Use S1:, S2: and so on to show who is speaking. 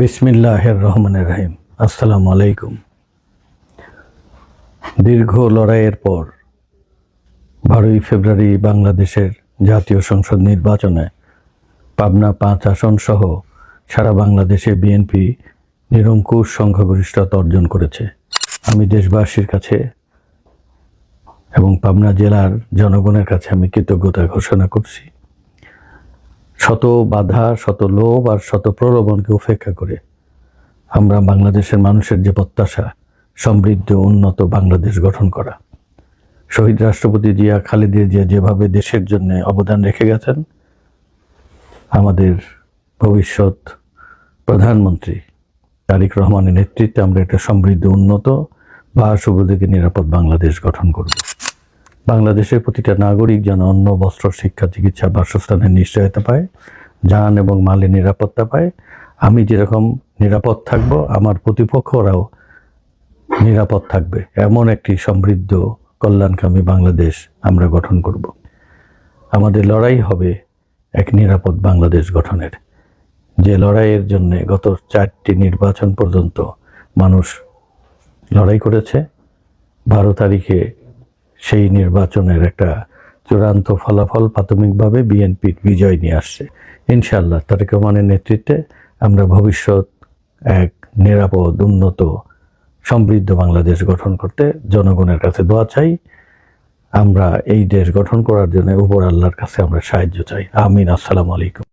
S1: বিসমিল্লাহের রহমানের রাহিম। আসসালামু আলাইকুম। দীর্ঘ লড়াইয়ের পর বারোই ফেব্রুয়ারি বাংলাদেশের জাতীয় সংসদ নির্বাচনে পাবনা পাঁচ আসন সহ সারা বাংলাদেশে বিএনপি নিরঙ্কুশ সংখ্যাগরিষ্ঠতা অর্জন করেছে। আমি দেশবাসীর কাছে এবং পাবনা জেলার জনগণের কাছে আমি কৃতজ্ঞতা ঘোষণা করছি। শত বাধা, শত লোভ আর শত প্রলোভনকে উপেক্ষা করে আমরা বাংলাদেশের মানুষের যে প্রত্যাশা, সমৃদ্ধ, উন্নত বাংলাদেশ গঠন করা। শহীদ রাষ্ট্রপতি জিয়া খালেদা জিয়া যেভাবে দেশের জন্য অবদান রেখে গেছেন, আমাদের ভবিষ্যৎ প্রধানমন্ত্রী তারিক রহমানের নেতৃত্বে আমরা একটা সমৃদ্ধ, উন্নত বা শুভদিকে নিরাপদ বাংলাদেশ গঠন করব। বাংলাদেশের প্রতিটা নাগরিক যেন অন্ন বস্ত্র, শিক্ষা, চিকিৎসা বাসস্থানের নিশ্চয়তা পায়, যান এবং মালের নিরাপত্তা পায়। আমি যেরকম নিরাপদ থাকব, আমার প্রতিপক্ষরাও নিরাপদ থাকবে। এমন একটি সমৃদ্ধ কল্যাণকামী বাংলাদেশ আমরা গঠন করব। আমাদের লড়াই হবে এক নিরাপদ বাংলাদেশ গঠনের। যে লড়াইয়ের জন্য গত চারটি নির্বাচন পর্যন্ত মানুষ লড়াই করেছে, বারো তারিখে সেই নির্বাচনের একটা চূড়ান্ত ফলাফল প্রাথমিকভাবে বিএনপির বিজয় নিয়ে আসছে। ইনশাআল্লাহ তারেক রহমানের নেতৃত্বে আমরা ভবিষ্যৎ এক নিরাপদ, উন্নত, সমৃদ্ধ বাংলাদেশ গঠন করতে জনগণের কাছে দোয়া চাই। আমরা এই দেশ গঠন করার জন্য উপর আল্লাহর কাছে আমরা সাহায্য চাই। আমিন। আসসালামু আলাইকুম।